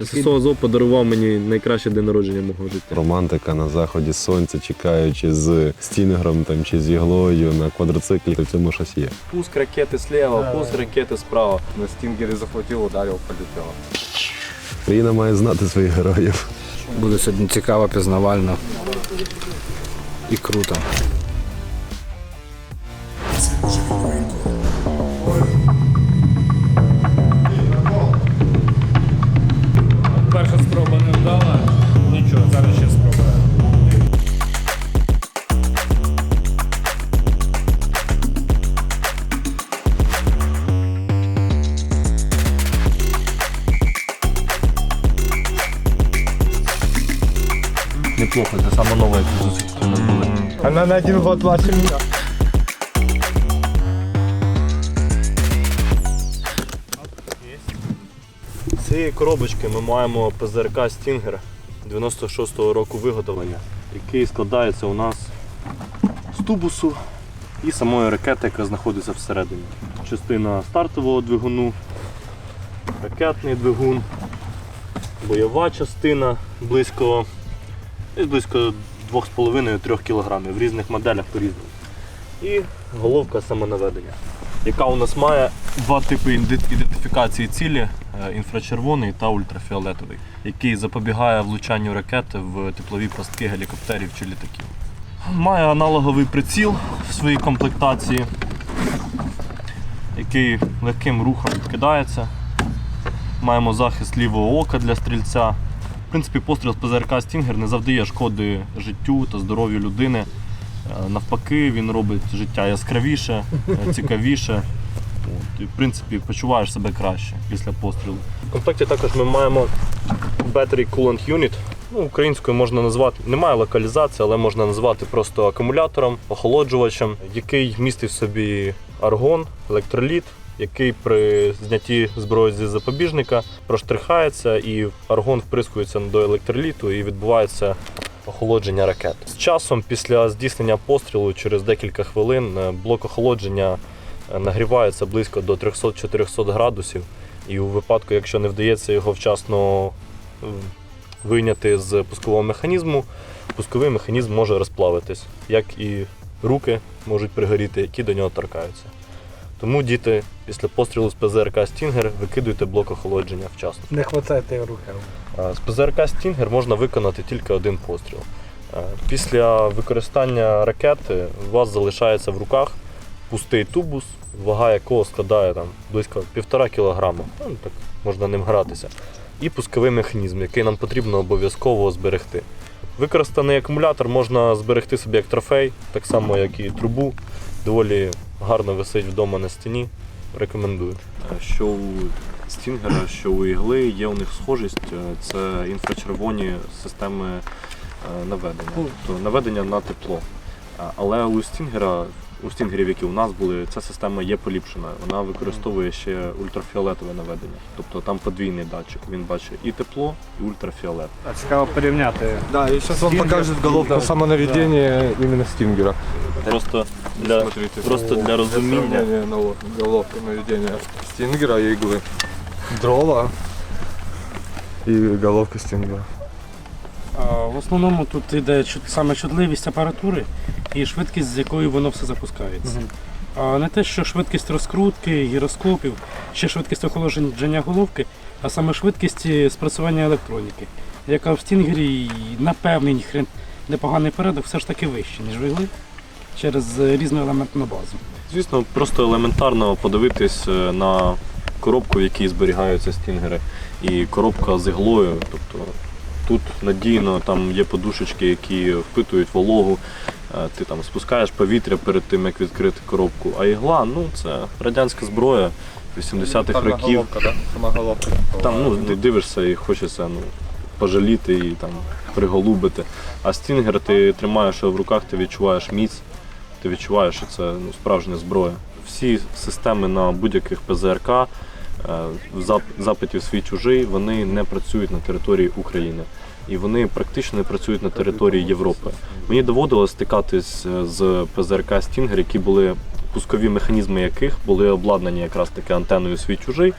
ССО Азов подарував мені найкраще день народження мого життя. Романтика на заході сонця, чекаючи з стінгером там, чи з іглою на квадроциклі, в цьому щось є. Пуск ракети слева, пуск ракети справа. На стінгері захватив, ударив, полетіло. Країна має знати своїх героїв. Буде сьогодні цікаво, пізнавально і круто. Мене. З цієї коробочки ми маємо ПЗРК Стінгер 96-го року виготовлення, який складається у нас з тубусу і самої ракети, яка знаходиться всередині. Частина стартового двигуну, ракетний двигун, бойова частина близько, близько 2,5-3 кг в різних моделях по-різному. І головка самонаведення яка у нас має два типи ідентифікації цілі е, інфрачервоний та ультрафіолетовий, який запобігає влучанню ракети в теплові пастки гелікоптерів чи літаків. Має аналоговий приціл в своїй комплектації, який легким рухом відкидається. Маємо захист лівого ока для стрільця. Принципі, постріл з ПЗРК Стінгер не завдає шкоди життю та здоров'ю людини. Е, Навпаки, він робить життя яскравіше, е, цікавіше. От, і, в принципі, почуваєш себе краще після пострілу. В комплекті також ми маємо Battery Coolant Unit. Ну, українською можна назвати, немає локалізації, але можна назвати просто акумулятором, охолоджувачем, який містить в собі аргон, електроліт, який при знятті зброї зі запобіжника проштрихається і аргон вприскується до електроліту і відбувається охолодження ракет. З часом, після здійснення пострілу, через декілька хвилин е, блок охолодження е, нагрівається близько до 300-400 градусів. І у випадку, якщо не вдається його вчасно е, вийняти з пускового механізму, пусковий механізм може розплавитись, як і руки можуть пригоріти, які до нього торкаються. Тому діти після пострілу з ПЗРК Стінгер викидуйте блок охолодження вчасно. Не хватайте руки. Е, З ПЗРК Стінгер можна виконати тільки один постріл. Після використання ракети у вас залишається в руках пустий тубус, вага якого складає там, близько 1,5 кг. Ну, так можна ним гратися. І пусковий механізм, який нам потрібно обов'язково зберегти. Використаний акумулятор можна зберегти собі як трофей, так само як і трубу. Доволі гарно висить вдома на стіні. Рекомендую. Що у Стінгера, що у ігли є у них схожість, е, це інфрачервоні системи е, наведення, тобто наведення на тепло. Але у Стінгера, у Стінгерів, які у нас були, ця система є поліпшена. Вона використовує ще ультрафіолетове наведення. Тобто там подвійний датчик. Він бачить і тепло, і ультрафіолет. Цікаво порівняти. Да, и сейчас вам покажет головку самонаведения именно стингера. Просто для, Смотрите. просто для розуміння. На вот головку наведения стингера и иглы. Дрова и головка стингера. А, В основному тут йде чут- саме чутливість апаратури і швидкість, з якою воно все запускається. А не те, що швидкість розкрутки, гіроскопів, чи швидкість охолодження головки, а саме швидкість е, спрацювання електроніки, яка в стінгері на певний хрен непоганий порядок все ж таки вища, ніж в ігли, через е, різну елементну базу. Звісно, просто елементарно подивитись е, на коробку, в якій зберігаються стінгери, і коробка з іглою. Тобто тут надійно там є подушечки, які впитують вологу. е, Ти там спускаєш повітря перед тим, як відкрити коробку. А ігла, ну це радянська зброя 80-х років. головка, да? Сама головка. Там ну, дивишся і хочеться ну, пожаліти і там приголубити. А стінгер ти тримаєш його в руках, ти відчуваєш міць, ти відчуваєш, що це ну, справжня зброя. Всі системи на будь-яких ПЗРК е, запитів свій чужий, вони не працюють на території України. І вони практично не працюють на території Європи. Мені доводилось стикатись з ПЗРК Стінгер, які були пускові механізми яких були обладнані якраз таки антеною свій чужий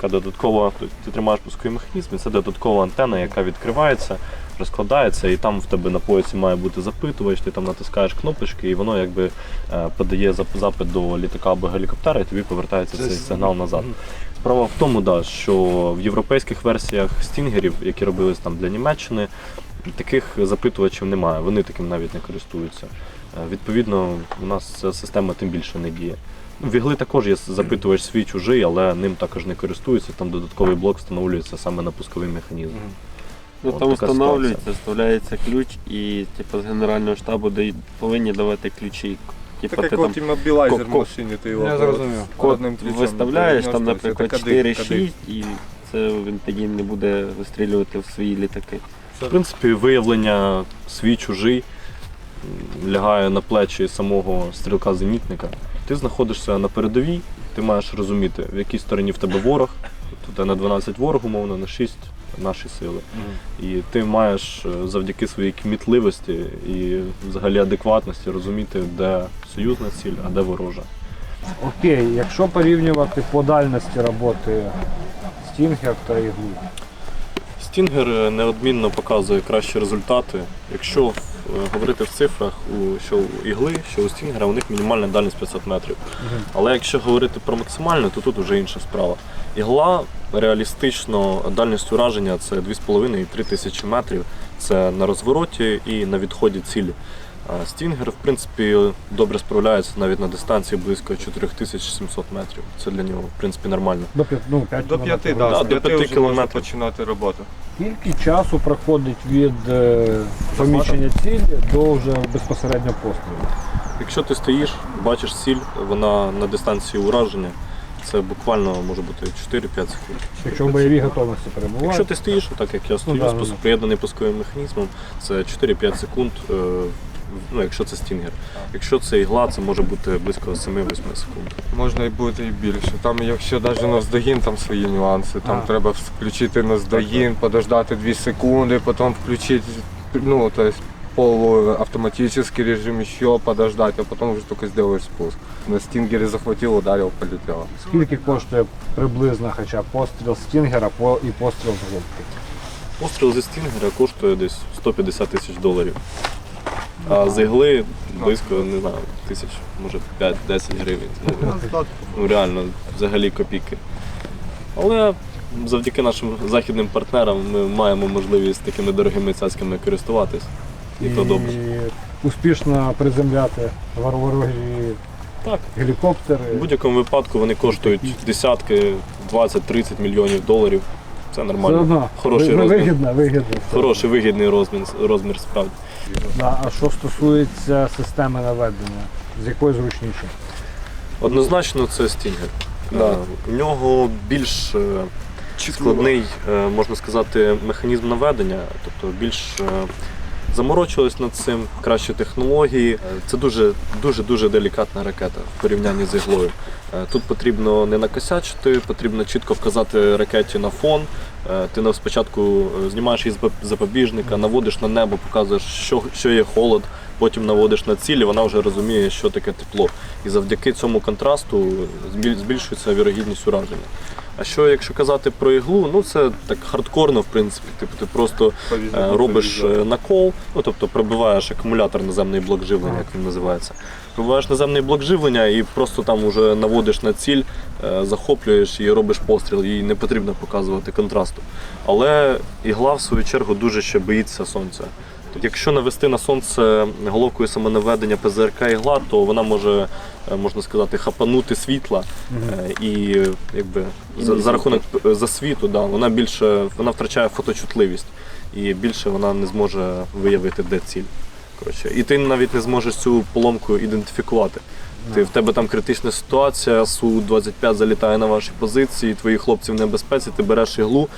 така додаткова, ти- тримаєш пусковий механізм, і це додаткова антенна, яка відкривається, розкладається, і там в тебе на поясі має бути запитувач, ти там натискаєш кнопочки, і воно якби е, подає запит до літака або гелікоптера, і тобі повертається цей сигнал назад. Справа в тому, да, що в європейських версіях стінгерів, які робились там для Німеччини, таких запитувачів немає, вони таким навіть не користуються. Е, Відповідно, у нас ця система тим більше не діє. Ну, В ігли також є запитувач свій чужий, але ним також не користуються. Там додатковий блок встановлюється саме на пусковий механізм. Ну От там така встановлюється, вставляється ключ і типу, з генерального штабу дають- повинні давати ключі. Типу, Это ти как там вот иммобилайзер ко- в машине, ты его Я вот зрозумів. код родным ключом виставляєш, там, переносишь, наприклад, это кадык, кадык. 4-6, і це він тоді не буде вистрілювати в свої літаки. В принципі, виявлення свій чужий м, лягає на плечі самого стрілка-зенітника. Ти знаходишся на передовій, ти маєш розуміти, в якій стороні в тебе ворог. Тут на 12 ворог, умовно, на 6 наші сили. І ти маєш е, завдяки своїй кмітливості і взагалі адекватності розуміти, де союзна ціль, а де ворожа. Окей, якщо порівнювати по дальності роботи Стінгер та іглу. Стінгер е, неодмінно показує кращі результати. Якщо говорити в цифрах, у, що у ігли, що у стінгера, у них мінімальна дальність 500 метрів. Але якщо говорити про максимальну, то тут вже інша справа. Ігла реалістично дальність ураження це 2,5 і 3 тисячі метрів. Це на розвороті і на відході цілі. Стінгер, в принципі, добре справляється навіть на дистанції близько 4700 метрів. Це для нього, в принципі, нормально. До, п'ят- ну, 5 До п'яти, да, Да, з до п'яти п'яти вже кілометрів. починати роботу. Скільки часу проходить від е, помічення цілі до вже безпосередньо пострілу? Якщо ти стоїш, бачиш ціль, вона на дистанції ураження, це буквально може бути 4-5 секунд. Якщо в бойовій готовності перебуває. Якщо ти стоїш, так як я стою, да, ну, спос- да. приєднаний пусковим механізмом, це 4-5 секунд, е, ну, якщо це стінгер. Якщо це ігла, це може бути близько 7-8 секунд. Можна і бути і більше. Там, якщо навіть наздогін, там свої нюанси. Там А. треба включити наздогін, подождати 2 секунди, потім включити, ну, то есть полуавтоматический режим еще подождать, а потом уже только сделаешь спуск. На стингере захватил, ударил, полетело. Скільки коштує приблизно хоча б постріл Стінгера по, і постріл з голки? Постріл зі стінгера коштує десь 150 тисяч доларів. А з ігли близько, не знаю, тисяч, може 5-10 гривень. Ну, ну реально, взагалі копійки. Але завдяки нашим західним партнерам ми маємо можливість такими дорогими цяцьками користуватись. І то добре. успішно приземляти вор- Так. гелікоптери. В будь-якому випадку вони коштують десятки, 20-30 мільйонів доларів. Це нормально. одно Хороший ви- розмір. вигідно, вигідно. Хороший вигідний розмір, розмір справді. Да, а що стосується системи наведення, з якої зручніше? Однозначно це стінгер. Да. У нього більш е, складний, е, можна сказати, механізм наведення, тобто більш е, заморочились над цим, кращі технології. Е, Це дуже дуже дуже делікатна ракета в порівнянні з іглою. Е, Тут потрібно не накосячити, потрібно чітко вказати ракеті на фон. Е, Ти спочатку е, знімаєш її з запобіжника, наводиш на небо, показуєш, що, що є холод, потім наводиш на ціль, і вона вже розуміє, що таке тепло. І завдяки цьому контрасту збільшується вірогідність ураження. А що якщо казати про іглу, ну це так хардкорно, в принципі. Типу ти просто е, робиш е, накол, ну тобто пробиваєш акумулятор наземний блок живлення, як він називається. Пробиваєш наземний блок живлення і просто там уже наводиш на ціль, е, захоплюєш і робиш постріл. Їй не потрібно показувати контрасту. Але ігла, в свою чергу, дуже ще боїться сонця. Тобто, Якщо навести на сонце головкою самонаведення ПЗРК ігла, то вона може, е, можна сказати, хапанути світла е, і якби за, за рахунок е, засвіту, да, вона більше вона втрачає фоточутливість і більше вона не зможе виявити, де ціль. Коротше. І ти навіть не зможеш цю поломку ідентифікувати. Ти, в тебе там критична ситуація, Су-25 залітає на ваші позиції, твої хлопці в небезпеці, ти береш іглу,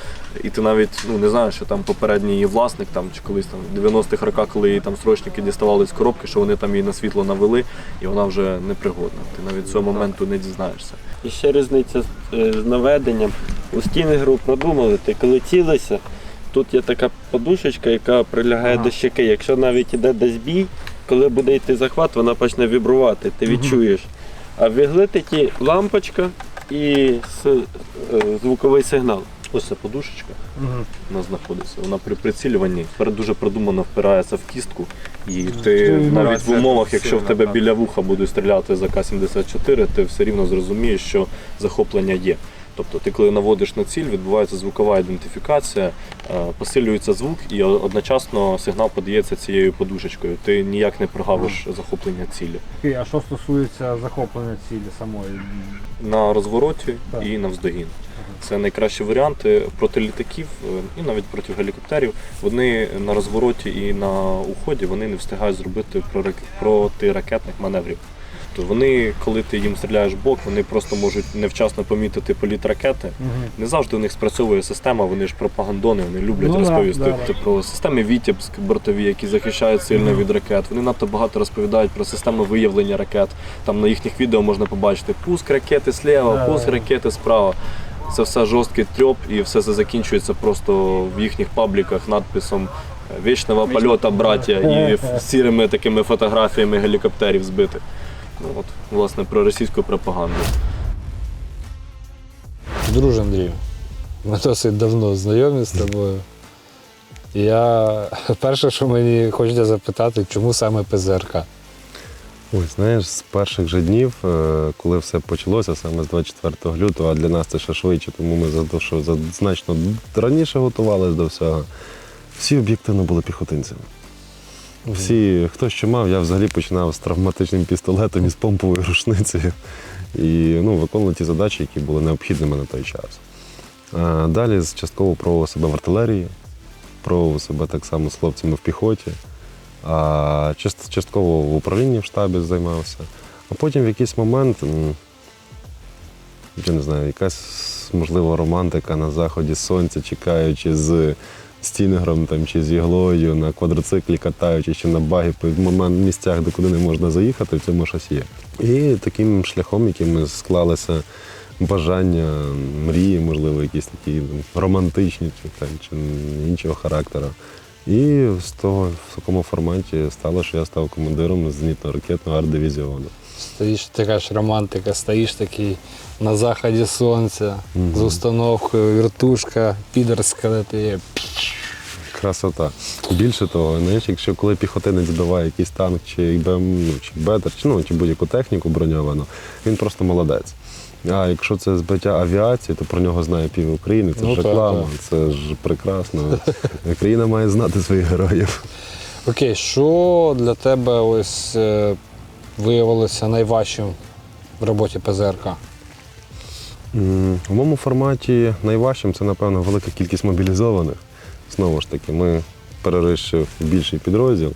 і ти навіть ну, не знаєш, що там попередній її власник там, чи колись там в 90-х роках, коли її там срочники діставали з коробки, що вони там її на світло навели, і вона вже непригодна. Ти навіть цього моменту не дізнаєшся. І ще різниця е, з наведенням. У стінгеру продумали, ти коли цілися, тут є така подушечка, яка прилягає Ага. до щеки. Якщо навіть іде десь бій, коли буде йти захват, вона почне вібрувати, ти відчуєш. А в іглититі лампочка і с- е, звуковий сигнал. Ось ця подушечка у нас знаходиться. Вона при прицілюванні пер- дуже продумано впирається в кістку. І ти навіть в це умовах, якщо в сильно, тебе так. біля вуха будуть стріляти за К-74, ти все рівно зрозумієш, що захоплення є. Тобто ти коли наводиш на ціль, відбувається звукова ідентифікація, е, посилюється звук і одночасно сигнал подається цією подушечкою. Ти ніяк не прогавиш захоплення цілі. Окей, а що стосується захоплення цілі самої? на розвороті Так. і навздогін. Це найкращі варіанти проти літаків е, і навіть проти гелікоптерів. Вони на розвороті і на уході вони не встигають зробити протиракетних маневрів. Тобто вони, коли ти їм стріляєш в бок, вони просто можуть невчасно помітити політ ракети. Не завжди у них спрацьовує система, вони ж пропагандони, вони люблять Ну розповісти да, да. Тобто про системи Вітебськ бортові, які захищають сильно від ракет. Вони надто багато розповідають про системи виявлення ракет. Там на їхніх відео можна побачити пуск ракети слева, Да, пуск да. ракети справа. Це все жорсткий трьоп, і все це закінчується просто в їхніх пабліках надписом Вічного польота, браття, і сірими такими фотографіями гелікоптерів збитих. Ну от, власне, про російську пропаганду. Друже Андрію, ми досить давно знайомі з тобою. Я перше, що мені хочеться запитати, чому саме ПЗРК? Ой, знаєш, з перших же днів, е, коли все почалося, саме з 24 лютого, а для нас це ще швидше, тому ми за те, що за- значно раніше готувалися до всього. Всі об'єктивно були піхотинцями. Всі, хто що мав, я взагалі починав з травматичним пістолетом і з помповою рушницею. І ну, виконували ті задачі, які були необхідними на той час. А далі частково пробував себе в артилерії, пробував себе так само з хлопцями в піхоті. А част- частково в управлінні в штабі займався. А потім в якийсь момент, я не знаю, якась можливо романтика на заході сонця, чекаючи з стінгером там, чи з іглою на квадроциклі катаючи, чи на багі по місцях, де куди не можна заїхати, в цьому щось є. І таким шляхом, яким склалися бажання, мрії, можливо, якісь такі романтичні чи, там, чи іншого характеру. І з того в такому форматі стало, що я став командиром зенітно-ракетного арт-дивізіону. Стоїш, ти кажеш романтика, стоїш такий на заході сонця з установкою, віртушка, підерська летить. Красота. Більше того, знаєш, якщо коли піхотинець збиває якийсь танк чи БМ, ну, чи бетер, чи, ну, чи будь-яку техніку броньовану, він просто молодець. А якщо це збиття авіації, то про нього знає пів України, це Ну, ж реклама, так. це ж прекрасно. Країна має знати своїх героїв. Окей, що для тебе ось е, виявилося найважчим в роботі ПЗРК? У моєму форматі найважчим це, напевно, велика кількість мобілізованих. Знову ж таки, ми перерішив більший підрозділ,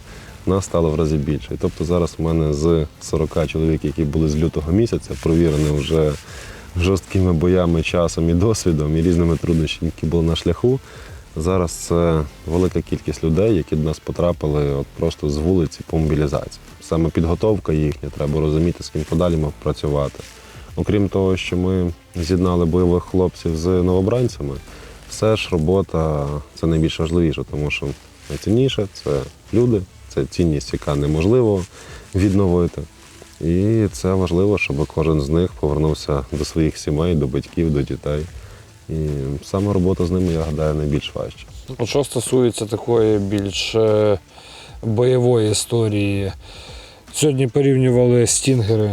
нас стало в рази більше. Тобто зараз у мене з 40 чоловік, які були з лютого місяця, провірені вже жорсткими боями, часом і досвідом, і різними труднощами, які були на шляху. Зараз це велика кількість людей, які до нас потрапили от просто з вулиці по мобілізації. Саме підготовка їхня, треба розуміти, з ким подалі мав працювати. Окрім того, що ми з'єднали бойових хлопців з новобранцями, все ж робота це найбільш важливіше, тому що найцінніше це люди, це цінність, яка неможливо відновити. І це важливо, щоб кожен з них повернувся до своїх сімей, до батьків, до дітей. І саме робота з ними, я гадаю, найбільш важча. Що стосується такої більш е, бойової історії, сьогодні порівнювали стінгери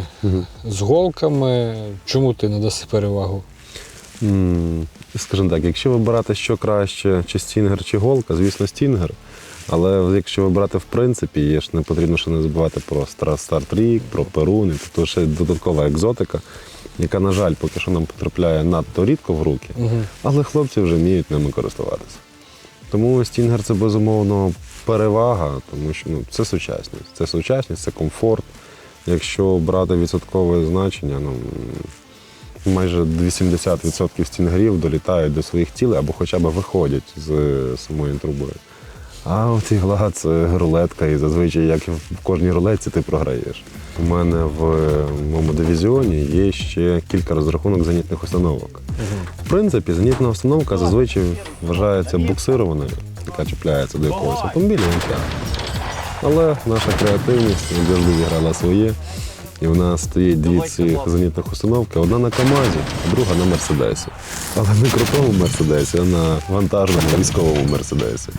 з голками. Чому ти не даси перевагу? Скажімо так, якщо вибирати, що краще, чи стінгер, чи голка, звісно, стінгер. Але якщо вибирати в принципі, є ж не потрібно ще не забувати про Стар- Стартрік, про Перуни, тобто ще додаткова екзотика, яка, на жаль, поки що нам потрапляє надто рідко в руки, але хлопці вже вміють ними користуватися. Тому стінгер це безумовно перевага, тому що ну, це сучасність. Це сучасність, це комфорт. Якщо брати відсоткове значення, ну майже 80% стінгерів долітають до своїх цілей або хоча б виходять з самої труби. А от ігла це рулетка, і зазвичай, як і в кожній рулетці, ти програєш. У мене в моєму дивізіоні є ще кілька розрахунок зенітних установок. В принципі, зенітна установка зазвичай вважається буксированою, яка чіпляється до якогось автомобіля. Але наша креативність завжди зіграла своє. І в нас стоїть дві цих зенітних установки, одна на КАМАЗі, а друга на Мерседесі. Але не крутому Мерседесі, а на вантажному військовому Мерседесі.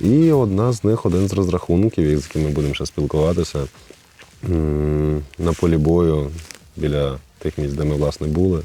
І одна з них один з розрахунків, з яким ми будемо ще спілкуватися на полі бою біля тих місць, де ми власне були.